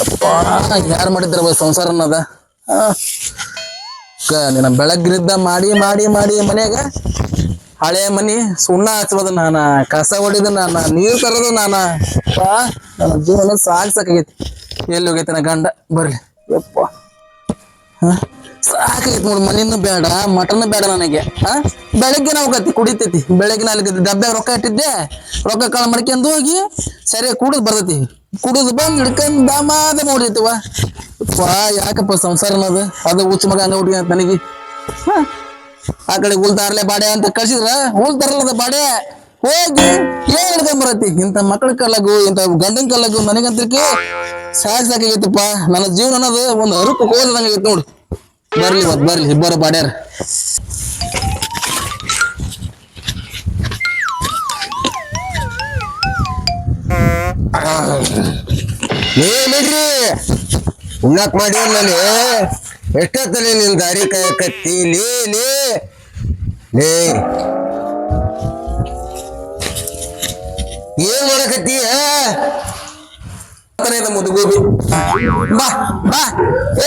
ಅಪ್ಪ ಯಾರು ಮಾಡಿದ್ರ ಬೈ ಸಂಸಾರ ಅನ್ನದ? ನಿನ್ನ ಬೆಳಗ್ಗಿನಿದ್ದ ಮಾಡಿ ಮಾಡಿ ಮಾಡಿ ಮನ್ಯಾಗ ಹಳೆ ಮನಿ ಸುಣ್ಣ ಹಚ್ಚೋದು ನಾನ, ಕಸ ಹೊಡಿದ ನಾನ, ನೀರು ತರೋದು ನಾನ. ಅಪ್ಪಾ ನನ್ನ ಜೀವನ ಸಾಕ್ ಎಲ್ಲಿ ಹೋಗೈತಿ ನನ್ನ ಗಂಡ? ಬರ್ಲಿ. ಯಪ್ಪ. ಹ? ಸಾಕಾಗೈತಿ ನೋಡು ಮನೆಯೂ ಬೇಡ ಮಟನ್ ಬೇಡ ನನಗೆ ಹಾ ಬೆಳಗ್ಗೆ ನಾವು ಕತ್ತಿ ಕುಡಿತೈತಿ. ಬೆಳಗ್ಗೆ ನಾಲ್ಕು ಡಬ್ಬ್ಯಾಗ ರೊಕ್ಕ ಇಟ್ಟಿದ್ದೆ, ರೊಕ್ಕ ಕಾಳ ಮಾಡ್ಕೊಂಡು ಹೋಗಿ ಸರಿ ಕುಡಿದು ಬರ್ತೈತಿ. ಕುಡಿದು ಬಂದು ಹಿಡ್ಕೊಂಡು ದಾಮಾದ ನೋಡಿರ್ತೀವ. ವಾ, ಯಾಕಪ್ಪ ಸಂಸಾರ ಅನ್ನೋದು? ಅದು ಹುಚ್ಚ ಮಗ ಹಂಗ ಹುಡುಗಿ ನನಗೆ? ಆ ಕಡೆ ಹುಲ್ ತಾರ್ಲೆ ಬಾಡೆ ಅಂತ ಕಳ್ಸಿದ್ರ? ಹುಲ್ ತರಲದ ಬಾಡೆ? ಹೋಗಿ ಏನ್ ಹಿಡ್ಕೊಂಡ್ ಬರತಿ ಇಂಥ ಮಕ್ಕಳ ಕಲ್ಲಗು, ಇಂಥ ಗಂಡನ ಕಲ್ಲಗು ನನಗಂತಕ್ಕೆ ಸಾಕ್ ಸಾಕಾಗೈತಪ್ಪ. ನನ್ನ ಜೀವನ ಅನ್ನೋದು ಒಂದು ಅರುಪು ಹೋದಂಗಾಗೈತಿ ನೋಡು. ಬರ್ಲಿ ಮತ್ ಬರ್ಲಿ, ಇಬ್ಬರು ಬಾಡ್ಯಾರ ನೀ ಬಿಡ್ರಿ. ಉಣ್ಣಾಕ್ ಮಾಡಿ ನಾನು ಎಷ್ಟೊತ್ತಲ್ಲಿ ನಿನ್ ದಾರಿ ಕಾಯಕತ್ತಿ? ಲೇ ಲೇ. ಲೇ. ಏನ್ ಮಾಡಕತ್ತೀಯ? ಮುದುಗೋಬಿ ಬಾ ಬಾ.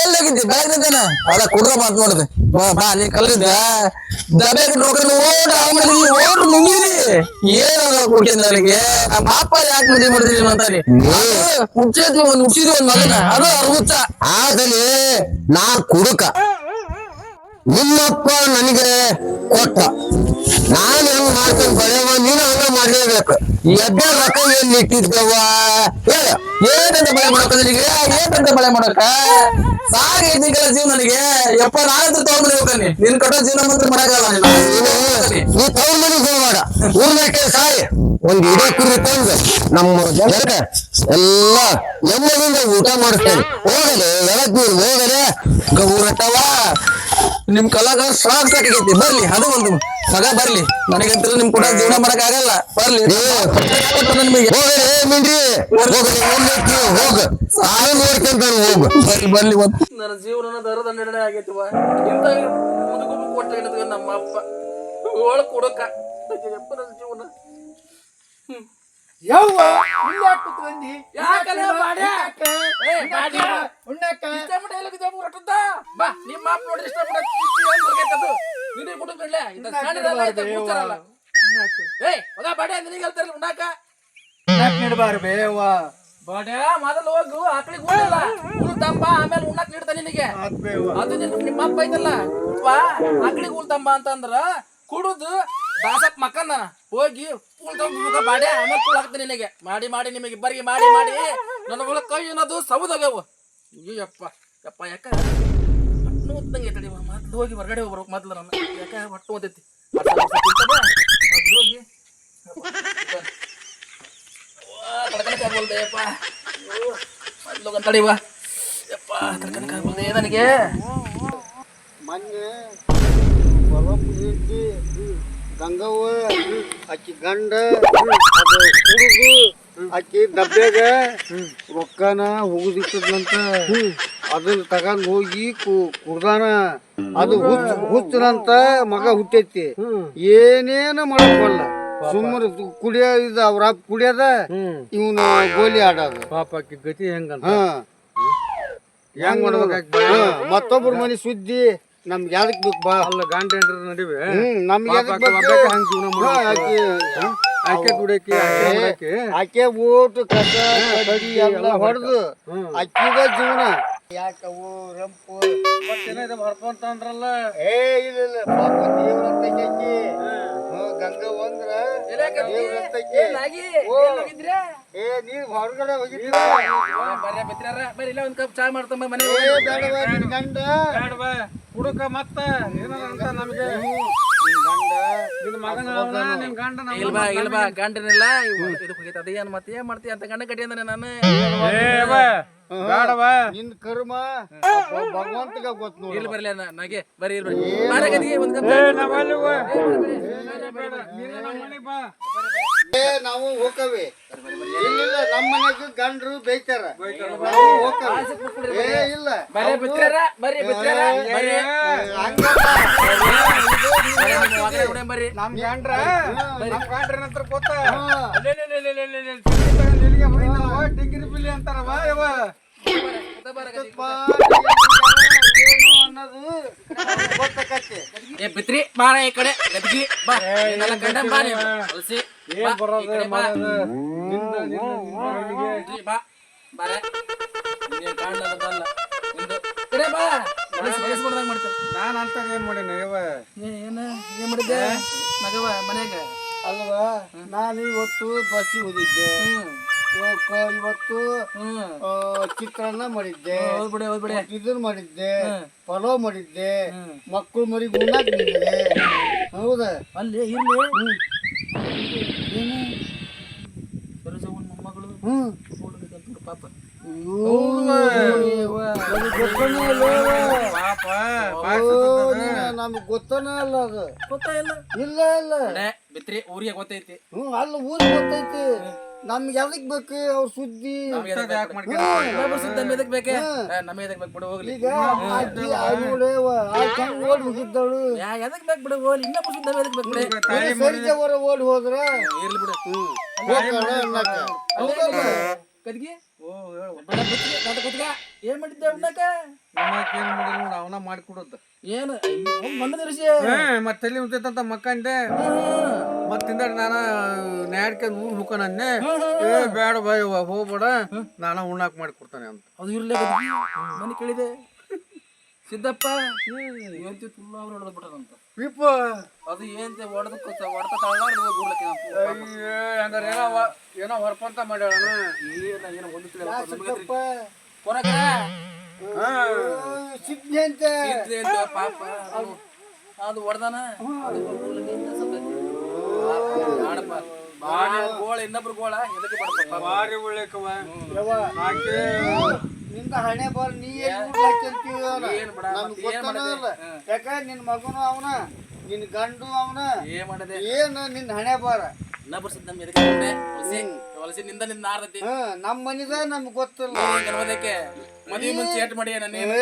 ಎಲ್ಲಾಗಿದ್ದಿ? ಬೆಳಗ್ನಿದ್ದಾನ ಅದ ಕುಡ್ರ ಮಾತ್ ನೋಡಿದೆ. ಬಾ ಬಾ ನೀ ಕಲ್ತಿದ್ದ ದಬೆ ನೋಡ್ಕೊಂಡು ಓಡ್ ಆಮೇಲೆ ಓಡ್ ನುಂಗಿರಿ. ಏನಲ್ಲ ಕುಡ್ತೀನಿ ನನಗೆ? ನಮ್ಮ ಅಪ್ಪ ಯಾಕೆ ಮದುವೆ ಮಾಡಿದ್ರಿ ಅಂತಾನೆ ಹುಟ್ಟಿದ್ವಿ ಒಂದ್ ಹುಟ್ಟಿದ್ವಿ ಒಂದ್ ಮಗನ. ಅದು ಅರ್ಗುತ್ತ ಆಗಲಿ ನಾ ಕುಡುಕ. ನಿಮ್ಮಪ್ಪ ನನಗೆ ಕೊಟ್ಟ. ನಾನು ಹೆಂಗ್ ಮಾಡ್ತೇನೆ ಬಳೆವ ನೀನು ಮಾಡ್ಲೇಬೇಕು ಎದ್ದ ರೊಕ್ಕ ಎಲ್ಲಿ ಇಟ್ಟಿದ್ದವ ಹೇಳ. ಏನಂತ ಬಳೆ ಮಾಡಕ ನಿನಗೆ ಏನಂತ ಬಳೆ ಮಾಡಕ? ಸಾಗೈತಿ ಕೆಲ ಜೀವ ನನಗೆ. ಯಪ್ಪ ನಾನಂತ ತಗೊಂಡ್ಬರ್ಬೇಕನ್ನಿ ನಿನ್ ಕಟ್ಟೋ ಜೀವನ ಮಾತ್ರ ಮಾಡಕ್ಕಾಗಲ್ಲ ನೀನು. ನೀ ಮನೆ ಮನೆಗೆ ಮಾಡ. ಊರ್ನಕ್ಕೆ ಸಾಯಿ. ಒಂದ್ ಇಡೀ ಕುರಿ ತಂದು ನಮ್ಮ ಜನಕ್ಕೆ ಎಲ್ಲ ನೆಮ್ಮದಿಯಿಂದ ಊಟ ಮಾಡಿಸ್ತೇನೆ ಎಲ್ಲ ನೀರು ಹೋಗಲೆ ಗೌರಟ್ಟವ ನಿಮ್ ಕಲಾಗ ಸಾಕ್ ಸಾಕಾಗೈತಿ ಬರ್ಲಿ, ಅದು ಒಂದು. ಸಗ ಬರ್ಲಿ. ನನಗಂತೂ ನಿಮ್ ಕೂಡ ಜೀವನ ಮಾಡಕ್ ಆಗಲ್ಲ ಬರ್ಲಿ. ಮಿಂಡ್ರಿ. ಹೋಗ ನಾನು? ನೋಡ್ಕೊಂತಾನೆ ಹೋಗು. ಬರ್ಲಿ ಬರ್ಲಿ ನನ್ನ ಜೀವನ ದರದ ನಿರ್ಣಯ ಆಗೈತಿ ಇಂತ ಮುದುಗುಬು ಕೊಟ್ಟ ಹಿಡಿದ ನಮ್ಮ ಅಪ್ಪ. ಒಳ ಕೊಡಕ. ನನ್ನ ಜೀವನ. ಯವ್ವ ಇಲ್ಲಿ ಯಾಕ್ ಕುತ್ಕೊಂಡಿ? ಬಾಡ್ಯ? ಏ, ಬಾಡ್ಯ? ಎಲ್ಲ? ಬಾ ನಿಮ್ಮ ಅಪ್ಪ ಕುಟುಂಬ ಇಂದ ಸಣ್ಣದಲ್ಲ ಐತೆ ಕೂತಾರಲ್ಲ. ಏಯ್ ಹೋಗ ಬಾಡ್ಯ ನಿನಗೆ ಹೇಳ್ತಾರಲ್ಲ ಉಣ್ಣಾಕ? ಉಣ್ಣಾಕ ನೀಡ್ಬಾರ್ದು ಯವ್ವ. ಬಾಡ್ಯ ಮೊದಲು ಹೋಗು ಆಕಳಿಗೆ ಊಟಲ್ಲ ಹುಲ್ ತಂಬ ಆಮೇಲೆ ಉಣ್ಣಾಕ್ ನೀಡ್ತಾ ನಿನಗೆ. ಅದು ನಿನ್ ನಿಮ್ಮ ಅಪ್ಪ ಐತಲ್ಲ. ವಾ ಆಕಳಿಗೆ ಹುಲ್ ಅಂತಂದ್ರ ಕುಡುದು ದಾಸಪ್ ಮಕ್ಕನ್ನ ಹೋಗಿ ಹುಲ್ ತಂಬ ಬಾಡ್ಯ ಆಮೇಲೆ ಕುಳ್ ಹಾಕ್ತೀನಿ ನಿನಗೆ. ಮಾಡಿ ಮಾಡಿ ನಿಮಗೆ ಇಬ್ಬರಿಗೆ ಮಾಡಿ ಮಾಡಿ. ನನ್ನ ಒಳಗೆ ಕೈ ಅನ್ನೋದು ಸೌದಾಗ್ಯವು ಅಯ್ಯಪ್ಪ ಯಪ್ಪ ಯಾಕ? ಹೊಟ್ಟೆ ಹೊತ್ತಂಗೆ ತಡಿ ಮೊದ್ಲು ಹೋಗಿ ಹೊರಗಡೆ ಹೋಗ್ಬರ್ಬೇಕು ಮೊದ್ಲು ನಾನು. ಯಾಕ ಹೊಟ್ಟೆ ಓದೈತಿ ಹೋಗಿ ತಡ್ಕನಕ್ಕೆ ಆಗ್ಬೋಲ್ದೆ ಯಪ್ಪ ಮೊದ್ಲು ತಡಿವಾ ಯಪ್ಪ ತಡ್ಕನಕ್ಕೆ ಆಗ್ಬೋಲ್ದೆ ನನಗೆ ಮೊನ್ನೆ ಇರ್ತಿ ಗಂಗವ್ವ, ಆಕಿ ಗಂಡ, ಅದು ಕುಡಿದು ಆಕಿ ಡಬ್ಬ್ಯಾಗ ರೊಕ್ಕನ ಹೋಗುದಿತ್ತದಂತ ಅದನ್ನ ತಗೊಂಡ್ ಹೋಗಿ ಕು- ಕುಡ್ದಾನ. ಅದು ಹುಚ್ಚ ಹುಚ್ಚನಂತ ಮಗ ಹುಟ್ಟೈತಿ. ಏನೇನು ಮಾಡಕ್ಕಲ್ಲ ಸುಮ್ಮನೆ ಕುಡಿಯೋದ ಅವ್ರ ಅಪ್ಪ ಕುಡಿಯದ ಇವನು ಗೋಲಿ ಆಡೋದು. ಪಾಪ ಆಕಿ ಗತಿ ಹೆಂಗ ಹೆಂಗ್ ಮಾಡ್ಬೇಕು ಹಾ, ಮತ್ತೊಬ್ರ ಮನೆ ಸುದ್ದಿ ನಮ್ಗೆ ಯಾವ್ದಕ್ ಬೇಕು ಬಾ. ಅಲ್ಲ ಗಾಂಡ ನಡಿವೆ. ನಮ್ಗೆ ಯಾವ್ದಕ್ ಬೇಕು? ಜೀವನ ದುಡಕಿ ಆಕೆ ಮಾಡಾಕಿ ಆಕೆ ಓಟು ಕಸ ಕಡಿ ಎಲ್ಲ ಹೊಡೆದು ಅಕ್ಕಿದ ಜೀವನ. ಯಾಕವು ರಂಪು? ಬರ್ಕೊಂತ ಅಂದ್ರಲ್ಲ? ಏ ಇಲ್ಲ ಇಲ್ಲ. ಪಾಪ ದೇವ್ರ ಆಕಿ ಗಂಗಾ ಗಂಗವ್ವ ದೇವ್ರ. ಓ. ಏ ನೀವ್ ಹೊರಗಡೆ ಹೋಗಿದ್ದೀರ ಬರ್ರಿ ಬಿತ್ರ್ಯಾರ ಬರ್ರಿ ಇಲ್ಲ ಒಂದ್ ಕಪ್ ಚಾ ಮಾಡ್ತಮ್ಮ ಮನೆ ನಿನ್ ಗಂಡ? ಬ್ಯಾಡ್ವ ಹುಡುಕ ಮತ್ತ ಏನಾರ ಅಂತ ನಮ್ಗೆ. ಇಲ್ಬಾ ಗಂಡನಿಲ್ಲ? ಮತ್ತೆ ಏನ್ ಮಾಡ್ತೀಯ ಅಂತ ಗಂಡ ಕಟ್ಟಿ ಅಂದ್ರೆ ನಾನು. ಏವ ಬ್ಯಾಡವ ನಿನ್ ಕರ್ಮ. ಭಗವಂತಗ ಗೊತ್ತ ನೋಡಿ. ಇಲ್ಲಿ ಬರ್ಲಿ ನಾಗೆ ಬಾರೆ ಗದಿಗೆ ಒಂದ್ ಕಪ್ ಏ ನಾವು ಹೋಗವಿ ಇಲ್ಲ ನಮ್ಮ ಮನೆಗೆ ಗಂಡ್ರು ಬೈತಾರ ನಾವು ಏ ಇಲ್ಲ. ನಮ್ಮ ನಿಮ್ಮ ಗಂಡ್ರ ಗಂಡ್ರ ನಂತರ ಗೊತ್ತ ಡಿಂಗಿರಿ ಬಿಲ್ಲಿ ಅಂತಾರವ ಯವ ಅನ್ನೋದು ಅವ್ನಿಗ್ ಗೊತ್ತಾಕತ್ತೆ. ಏ ಬಿತ್ರಿ ಬಾರ ಈ ಕಡೆ. ಗದ್ಗಿ ಬಾ. ನಿನ್ನೆಲ್ಲ ಕಂಡ ಬಾ. ನೀವು ಹೊಲ್ಸಿ ಬಾ, ಬಾರೆ ನೀನ್ ಬಲ್ಲ ನಿಂದು. ಕಡೆ ಬಾ. ಹೊಲಸ್ ಹೊಲಸ್ ಮಾಡ್ದಂಗ್ ಮಾಡ್ತಾನೆ. ನಾನ್ ಅಂತದ್ ಏನ್ ಮಾಡೀನಿ ಏನ? ಏನ್ ಮಾಡಿದ್ದೆ? ಮಗವ ಮನ್ಯಾಗ ಅಲ್ವಾ? ನಾನು ಇವತ್ತು ಬಸ್ಸಿಗೆ ಹೋಗಿದ್ದೆ. ಇವತ್ತು ಚಿತ್ರಾನ್ನ ಮಾಡಿದ್ದೆ. ಇದನ್ ಮಾಡಿದ್ದೆ. ಪಲಾವ್ ಮಾಡಿದ್ದೆ. ಮಕ್ಕಳು ಮರಿ ಗುಂಡಾಕ್ ನಿಂತಿದೆ ಹೌದಾ? ಅಲ್ಲಿ ಇಲ್ಲಿ? ಮೊಮ್ಮಗಳು? ಪಾಪ. ನಮ್ಗೆ ಗೊತ್ತನ ಅಲ್ಲ ಅದು. ಗೊತ್ತಾ ಇಲ್ಲ? ಇಲ್ಲ ಇಲ್ಲ. ಬಿತ್ರಿ ಊರಿಗೆ ಗೊತ್ತೈತಿ. ಹ್ಮ್ ಅಲ್ಲ ಊರಿಗೆ ಗೊತ್ತೈತಿ. ನಮ್ಗೆ ಎದಕ್ ಬೇಕು? ಅವ್ರ ಸುದ್ದಿ. ಈಗ ಅಜ್ಜಿ ನೋಡೇವ ಹೆಂಗ್ ಓಡಿ ಬಿಡು ಸರಿಜ ಹೊರ ಓಡಿ ಹೋದ್ರ? ಹೋಗ್ತಾಳ ಅನ್ನಕ್ಕ. ಹೌದಲ್ಲ? ಕದ್ಗಿ? ಬಿಡ ಬಿತ್ರಿ, ಮಾಡಿದ್ದೆ ಕೂತ್ಕ. ಏನ್ ಮಾಡಿದ್ದೆ ಅಣ್ಣಕ್ಕ ಅವನ ಮಾಡಿಕೊಡೋದು ಏನು? ಮಣ್ಣು ತರಿಸಿ ಮತ್ತೆ ತಲೆ ಉಂಟೈತಂತ ಮಕ್ಕಂಡೆ ಮತ್ತಿಂದ ನಾನ ನ್ಯಾಡ್ಕೆ ನೂರು ಹುಕನನ್ನೆ ಏ ಬೇಡ ಬಾಯ್ ಹೋಗ್ಬೇಡ. ನಾನ ಉಣ್ಣಾಕ್ ಮಾಡಿ ಕೊಡ್ತಾನೆ ಅಂತ. ಅದು ಇರ್ಲಿ ಮನೆ ಕೇಳಿದೆ. ಸಿದ್ದಪ್ಪ ಏನಂತಿ ತುಂಬಾ ಅವ್ರು ಹೊಡೆದ್ ಬಿಟ್ರಂತ ವಿಪ ಅದು ಏನ್ ಹೊಡೆದ ಹೊಡೆತ ತಳ್ಳಾರ್ದು ಗುಡ್ಲಕ್ಕೆ ಹಂಗಾರ ಏನೋ ಏನೋ ಹೊರಪಂತ ಮಾಡ್ಯಾಳ ಏನ ಏನೋ ಒಂದು ಸಿದ್ದಪ್ಪ, ಆ, ಸಿದ್ಧಿ ಅಂತೆ. ಇದ್ರಿ ಅಂತ ಪಾಪ. ಅದು ಹೊಡ್ದಾನ? ಗೋಳ ಇನ್ನೊಬ್ರು ಎದಕ್ಕೆ ಆಕೆ ನಿಂದ ಹಣೆ ಬಾರ್ ನೀ ಏನ್. ಯಾಕ ನಿನ್ ಮಗನು ಅವನ ನಿನ್ ಗಂಡು ಅವನ? ಏನ್ ಮಾಡಿದೆ? ಏನ್ ನಿನ್ ಹಣೆ ಬಾರ ಇನ್ನೊಬ್ರು ಸಿದ್ಧ ಎದಕ್ಕೆ ಹೊಲಸಿ ನಿಂದ ನಿಂದ ನಾರದಿ ಹ ನಮ್ ಮನಿದ ನಮ್ಗ್ ಗೊತ್ತಿಲ್ಲ. ಗರ್ಭದಕ್ಕೆ ಮದುವೆ ಮುಂಚೆ ಏಟ್ ಮಾಡಿ ನಾನು? ಏ,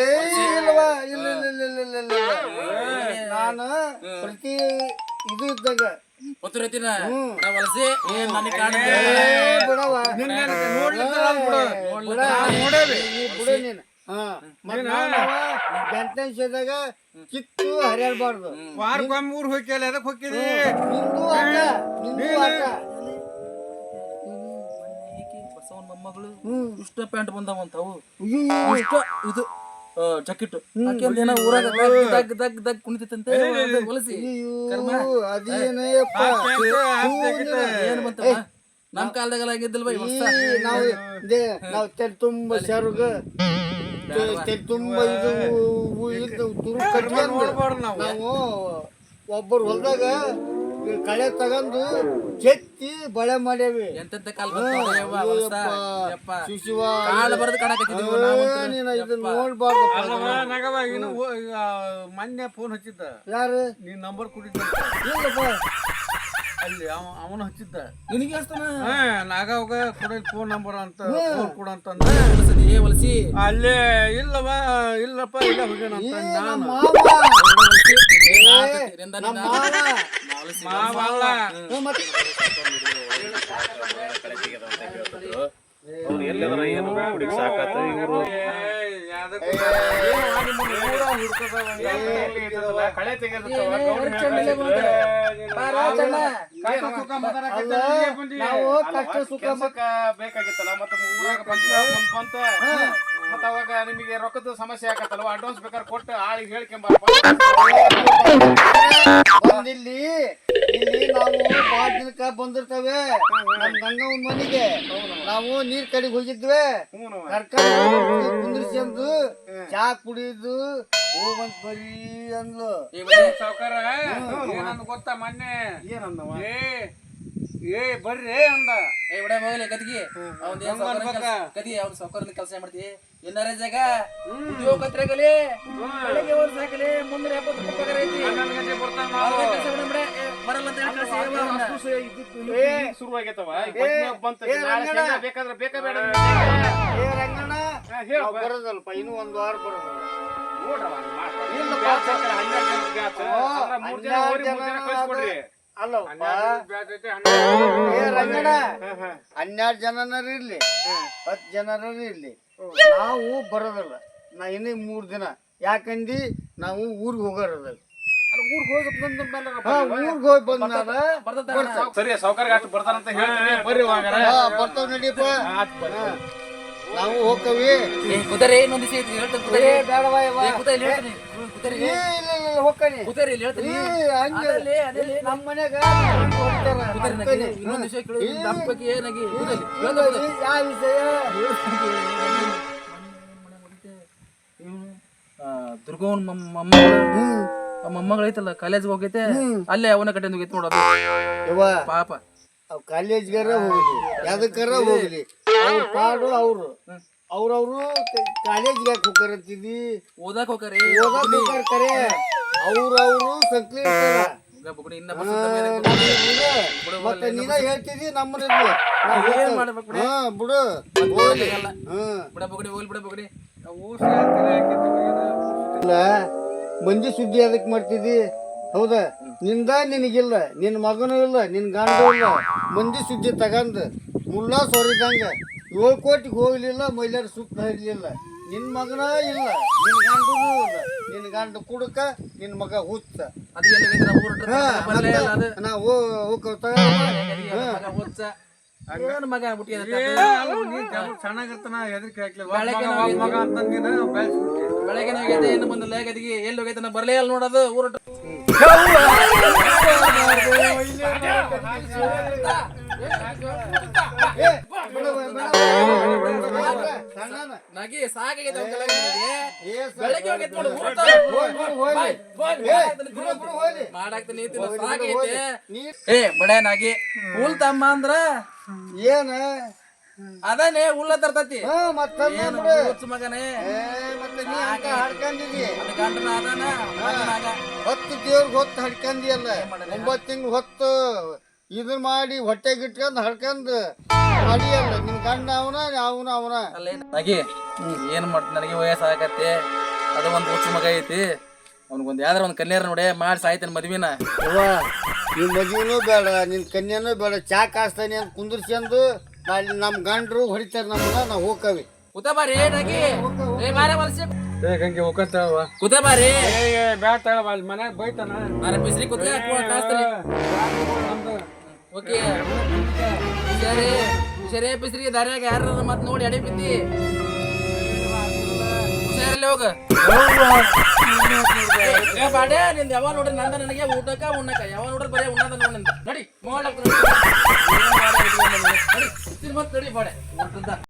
ಇಲ್ವಾ? ಇಲ್ಲ ಇಲ್ಲ ಇಲ್ಲ ಇಲ್ಲ ಇಲ್ಲ ಇಲ್ಲ. ನಾನು ಪ್ರತಿ ಇದು ಇದ್ದಾಗ. ಹೊಲಸಿ ನನಗೆ ಏ, ಬಿಡು ನೀನು. ಹಾ. ಮತ್ತ್ ಕಿತ್ತು ಹರಿಯಲ್ಬಾರ್ದು ವಾರಕ್ಕೊಮ್ಮೆ ಊರ್ ಹೋಗ್ಯಲ್ಲ ಅದಕ್ಕೆ ಹೋಗಿದಿ ನಿಂದು ಆಟ ನಿಂದು ಆಟ. ಹ್ಮ್. ಇಷ್ಟ ಪ್ಯಾಂಟ್ ಬಂದವಂತವು ಅಯ್ಯೋ, ಇಷ್ಟ ಇದು ಜಕೆಟ್ ಏನೋ ಊರಾಗ ದಗ್ ದಗ್ ದಗ್ ಕುಣಿತೈತಂತೆ ಹೊಲಸಿ. ಏನ್ ಬಂತ ನಮ್ ಕಾಲದಾಗೆಲ್ಲ ಆಗಿದ್ದಿಲ್ವ ನಾವು ನಾವು ತೆಲ್ ತುಂಬ ತುಂಬ ಇದು ತುರು ಕಟ್ಕೊಂಡು ನಾವು ಒಬ್ಬರು ಹೊಲ್ದಾಗ ಕಳೆ ತಗೊಂಡು ಚೆತ್ತಿ ಬಳೆ ಮಾಡೇವಿ ಎಂತೆಂತ ಕಾಲ. ಶಿಶುವ ಕಾಲ ಬರದ್. ನೀನು ಇದನ್ನ ನೋಡ್ಬಾರ್ದು ಮೊನ್ನೆ ಫೋನ್ ಹಚ್ಚಿದ್ದ. ಯಾರು? ನೀನ್ ನಂಬರ್ ಕೊಟ್ಟಿದ್ದ. ಇಲ್ಲಪ್ಪ ಅಲ್ಲಿ ಅವ ಅವನು ಹಚ್ಚಿದ್ದ. ನಿನಗೆ ಅಷ್ಟನ ಹಾ ನಾಗವಾಗ ಕೊಡ ಫೋನ್ ನಂಬರ್ ಅಂತ ಫೋನ್ ಕೊಡು ಅಂತಂದ. ಹೊಲಸದಿ ಏ ಹೊಲಸಿ. ಅಲ್ಲೇ ಇಲ್ಲವ ಇಲ್ಲಪ್ಪ ಇಲ್ಲ ಹೋಗ್ಯಾನಂತ ನಾನು. ಮಾವ. ಹೊಲಸಿ. ಏ, ನಾಲ್ಕತ್ತಿ, ಏನು ನಮ್ಮ ನಿನ್ನ ಮಾವ ಅಲ್ಲ, ನಾವು ಕಷ್ಟ ಸುಖ ಬೇಕಾಗಿತ್ತಲ್ಲ ಮತ್ತೆ ಊರಾಗ ಬಂತ ಮತ್ತ ಅವಾಗ ನಿಮಗೆ ರೊಕ್ಕದ ಸಮಸ್ಯೆ ಆಗತ್ತಲ್ವ ಅಡ್ವಾನ್ಸ್ ಬೇಕಾದ್ರೆ ಕೊಟ್ಟು ಆಳಿಗೆ ಹೇಳ್ಕೊಂಬರಪ್ಪ ಬಂದಿಲ್ಲಿ ಇಲ್ಲಿ. ನಾವು ಬಾಳ ದಿನಕ್ಕ ಬಂದಿರ್ತೇವೆ. ನಮ್ ಗಂಗವ್ವನ್ ಮನೆಗೆ. ನಾವು ನೀರ್ ಕಡೆಗೆ ಹೋಗಿದ್ವಿ. ಕರ್ಕೊಂಡು ಕುಂದ್ರಿಸ್ಕೊಂಡು ಚಾ ಕುಡಿದು ಹೋಗಂತ ಬರೀ ಅಂದ್ಲು. ಸಾವುಕಾರ ಏನಂದ ಗೊತ್ತಾ ಮೊನ್ನೆ? ಏನಂದವ? ಏ ಏ ಬರ್ರಿ ಅಂದ. ಏ ಬಿಡ ಹೋಗ್ಲಿ ಗದ್ಗಿ ಅವ್ನ ಕದಿ ಅವ್ನ ಸಾವ್ಕಾರನ ಕೆಲಸ ಮಾಡ್ತಿ? ಏನಾರ ಜಾಗ? ಉದ್ಯೋಗ ಬೆಳಗ್ಗೆ ಮುಂದೆ ಎಪ್ಪತ್ತು ರೂಪಾಯಿ ಐತಿ. ಬರಲ್ಲ ಅಂತ ಹೇಳಿ. ಬೇಕಾದ್ರೆ ಬೇಕಾ ಬೇಡ ಹೇಳ. ನಾವ್ ಬರೋದಲ್ಪ ಇನ್ನು ಒಂದ್ ವಾರ ಬರೋದು ಹನ್ನೆರಡು ಜನನರು ಇರ್ಲಿ ಹತ್ತು ಜನರು ಇರ್ಲಿ. ನಾವು ಬರೋದಲ್ಲ. ನಾ ಇನ್ನೇ ಮೂರು ದಿನ. ಯಾಕಂದಿ ನಾವು ಊರಿಗೆ ಹೋಗೋರದ ಊರಿಗೆ ಹೋಗಿ ಬಂದ ಮೇಲೆ ಊರಿಗೆ ಹೋಗಿ ಸರಿ ಸಾವುಕಾರ ಅಷ್ಟು ಬರ್ತಾರಂತ ಹೇಳ್ತೀನಿ. ಬರ್ರಿ ಬರ್ತಾವ್ ನಡಿಯಪ್ಪ. ನಾವು ಹೋಗ್ತವಿ. ಕುದುರೆ ಇನ್ನೊಂದು ದಿವಸ ಐತಿ ಹೇಳ್ತೀನಿ ಕುದುರೆ. ಏ ಹೇಳ್ತೀನಿ. ಕುದುರೆ. ಇಲ್ಲ ಇಲ್ಲ ಹೋಗ್ತಾನೆ. ಕುದುರೆ ಹೇಳ್ತೀನಿ. ನಮ್ಮ. ಕುದುರೆ. ಇನ್ನೊಂದು ಕೇಳಿ ಏ, ನಮ್ಮ ಬಗ್ಗೆ ಏನಾಗಿ ಯಾವ ವಿಷಯ? ದುರ್ಗವನ್ ಮಮ್ಮ ಆ ಮೊಮ್ಮಗಳು. ಐತಲ್ಲ ಕಾಲೇಜ್ಗೆ ಹೋಗೈತೆ ಅಲ್ಲೇ ಅವನ ಕಟ್ಟೆ ಹೋಗೈತೆ ನೋಡೋದು ಪಾಪ. ಅವ್ ಕಾಲೇಜ್ಗಾರ ಹೋಗ್ಲಿ ಯಾವ್ದಕ್ಕಾರ ಹೋಗ್ಲಿ. ಅವ್ರ ಪಾಡು ಅವ್ರು. ಅವ್ರವ್ರು ಕಾಲೇಜ್ಗೆ ಯಾಕೆ ಹೋಗ್ತಾರಂತಿದ್ದಿ ಓದಾಕ್ ಹೋಗಾರಿ ಓದಕ್ ಹೋಗ್ತಾರ ಕರೆ. ಅವ್ರವ್ರು ಸಂಕ್ಲಿ ಇರ್ತಾರ ಬುಗುಡಿ ಇನ್ನ ಹಾ, ನಮ್ಗೆ ಬಿಡು. ಮತ್ತೆ ನೀನ ಹೇಳ್ತಿದಿ ನಮ್ಮನ್ನ ಏನ್ ಮಾಡ್ಬೇಕು ಬಿಡಿ? ಹಾ ಬಿಡು. ಹೋಗ್ಲಿ. ಅಲ್ಲ. ಬಿಡ ಬುಗುಡಿ ಹೋಗ್ಲಿ ಬಿಡ ಬುಗುಡಿ ಇಲ್ಲ ಮಂದಿ ಸುದ್ದಿ ಅದಕ್ಕೆ ಮಾಡ್ತಿದ್ದಿ ಹೌದಾ? ನಿಂದ ನಿನಗಿಲ್ಲ ನಿನ್ನ ಮಗನೂ ಇಲ್ಲ ನಿನ್ನ ಗಂಡು ಇಲ್ಲ. ಮಂದಿ ಸುದ್ದಿ ತಗಂದ್ ಮುಳ್ಳ ಸೊರಿದಂಗ. ಏಳು ಕೋಟಿಗೆ ಹೋಗ್ಲಿಲ್ಲ ಮೈಲಾರ ಸುತ್ತ ಇರಲಿಲ್ಲ ನಿನ್ನ ಮಗನ ಇಲ್ಲ ನಿನ್ನ ಗಂಡು ಇಲ್ಲ. ನಿನ್ನ ಗಂಡ ಕುಡಕ ನಿನ್ನ ಮಗ ಹುಚ್ಚ. ಅದು ನಾವು ಊರ್ ಬರಲೇ ಇಲ್ಲ ಅದು. ನಾ ಹೋ ಹೋಗ್ತಾವ ಮಗ ಹುಚ್ಚ. ಏನ್ ಮಗ ಚೆನ್ನಾಗಿರ್ತಾನ ಎದಕ್ಕೆ ಹಾಕ್ಲಿ. ಮಗ ಅಂತಂದಿನ ಬೆಳೆಸ್ಬಿಟ್ಟೆ. ಬೆಳಗ್ಗೆ ಹೋಗೈತೆ ಏನು ಬಂದಿಲ್ಲ ಗದಿಗೆ ಎಲ್ಲಿ ಹೋಗೈತೆ? ನಾ ಬರಲೇ ಇಲ್ಲ ನೋಡೋದು ಊರ ಹತ್ರ. ನಗಿ ಸಾಕಾಗೈತೆ. ಬೆಳಗ್ಗೆ ಏ ಬಡ ನಾಗಿ ಹುಲ್ ತಮ್ಮ ಅಂದ್ರ? ಏನ ಅದಾನೆ ಹುಲ್ಲ ತರ್ತತಿ ಹುಚ್ಚ ಮಗನೇ? ಗಂಡನ ಅದಾನ ಹತ್ತು ದೇವ್ರಿಗೆ ಹೊತ್ತು ಹಡ್ಕಂದಿಯಲ್ಲ? ಒಂಬತ್ತು ತಿಂಗ್ಳು ಹೊತ್ತು ಇದನ್ನ ಮಾಡಿ ಹೊಟ್ಟೆ ಗಿಟ್ಕೊಂಡು ಹಡ್ಕೊಂಡ್ ಅಡಿಯಲ್ಲ. ನಿನ್ ಗಂಡ ಅವನ ಅವನ ಅವನ. ಅಲ್ಲೇ ನಗಿ ಏನ್ ಮಾಡ್ತೀನಿ ನನಗೆ ವಯಸ್ಸಾಗತ್ತೆ? ಅದ ಅದು ಒಂದು ಹುಚ್ಚ ಮಗ ಐತಿ. ಅವ್ನಿಗೊಂದು ಯಾವ್ದಾರ ಒಂದು ಕನ್ಯಾರ ನೋಡಿ ಮಾಡಿ ಸಾಯ್ತಾನೆ ಮದ್ವಿನ. ಅವ್ವ ನಿನ್ ಮದುವೆನೂ ಬೇಡ ನಿನ್ ಕನ್ಯಾನೂ ಬೇಡ. ಚಾ ಕಾಸ್ತಾನೆ ಅಂತ ಕುಂದಿರ್ಸ್ಕೊಂಡು ಅಲ್ಲಿ ನಮ್ ಗಂಡ್ರು ಹೊಡಿತಾರೆ ನಮ್ಮನ್ನ ನಾವು ಹೋಗ್ಕವಿ ಕೂತ ಬಾರಿ ನಗಿ. ಏ ಬಾರೆ ಏ ಗಂಗೆ ಹೋಗತ್ತವ ಕೂತ ಬಾರಿ. ಏ ಬ್ಯಾಟ್ ತಗೊಳವ ಅಲ್ಲಿ ಮನ್ಯಾಗ ಬೈತಾನ. ಬಿಸಿ ಬಿಸ್ರಿ ಕೂತ ಕಾಸ್ತಾನೆ. ಓಕೆ. ಹುಷಾರಿ ಹುಷಾರಿ ಬಿಸ್ರಿಗೆ ದಾರ್ಯಾಗ ಯಾರು ಮತ್ತೆ ನೋಡಿ ಎಡೆ ಬಿದ್ದಿ. ಹುಷಾರಲ್ಲಿ ಹೋಗ. ಬಾಡೆ, ನಿಂದ ಯಾವ ನೋಡ್ರಿ ನಂದ ನನಗೆ ಊಟಕ್ಕ ಉಣ್ಣಕ ಯಾವ ನೋಡ್ರಿ ಬರೀ ಉಣ್ಣದ ನೋಡಿ ನಿಂದ. ನಡಿ ಮಾಡಕ್ ನಡಿ ತಿನ್ ಮತ್ ನಡಿ ಬಾಡೆ.